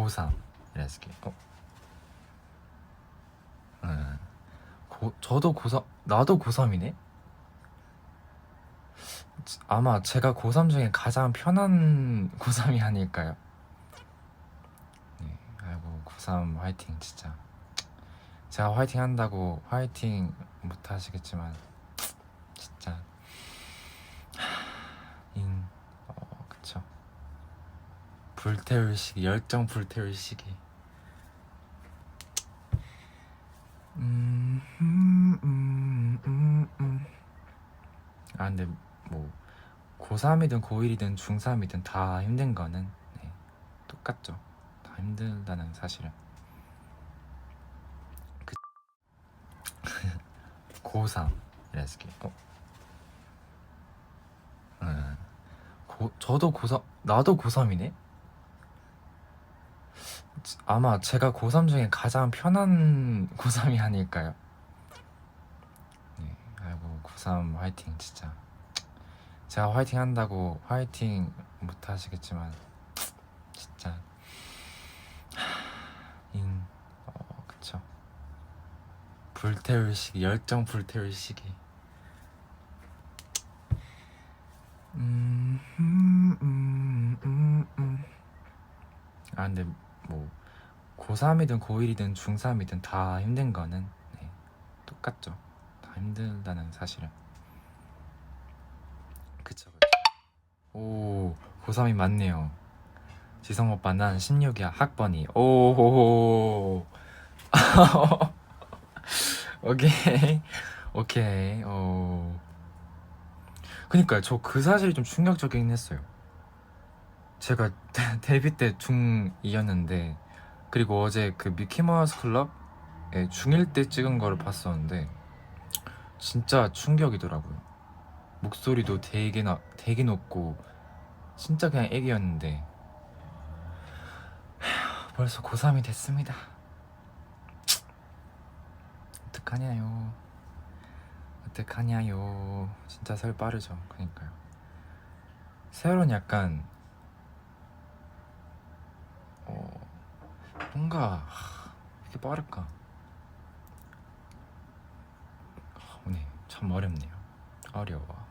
고3 이랬을게. 어? 응. 고, 저도 고3, 나도 고3이네? 아마 제가 고3 중에 가장 편한 고3이 아닐까요? 네, 아이고 고3 화이팅 진짜. 제가 화이팅 한다고 화이팅 못 하시겠지만 진짜 하, 인, 어, 그쵸. 불태울 시기, 열정 불태울 시기. 음, 음, 음, 음, 음. 아 근데 뭐 고3이든 고1이든 중3이든 다 힘든 거는 네, 똑같죠. 다 힘들다는 사실은. 그 고3 이랬을게. 어? 응. 고, 저도 고3, 나도 고3이네? 아마 제가 고3 중에 가장 편한 고3이 아닐까요? 네, 아이고 고3 화이팅 진짜. 제가 화이팅 한다고 화이팅 못 하시겠지만 진짜 하, 인, 어, 그쵸. 불태울 시기, 열정 불태울 시기. 음, 음, 음, 음, 음. 아 근데 뭐 고3이든 고1이든 중3이든 다 힘든 거는 네, 똑같죠. 다 힘들다는 사실은. 그쵸 그쵸. 오 고3이 맞네요. 지성 오빠 난 16이야 학번이. 오호호. 오케이 오케이. 오. 그니까요 저 그 사실이 좀 충격적이긴 했어요. 제가 데뷔 때 중2였는데 그리고 어제 그 미키마우스 클럽에 중1 때 찍은 거를 봤었는데 진짜 충격이더라고요. 목소리도 되게 나, 되게 높고 진짜 그냥 애기였는데 휴, 벌써 고3이 됐습니다. 어떡하냐요. 어떡하냐요. 진짜 살 빠르죠. 그니까요. 세월은 약간 뭔가 하, 이렇게 빠를까? 하, 오늘 참 어렵네요. 어려워.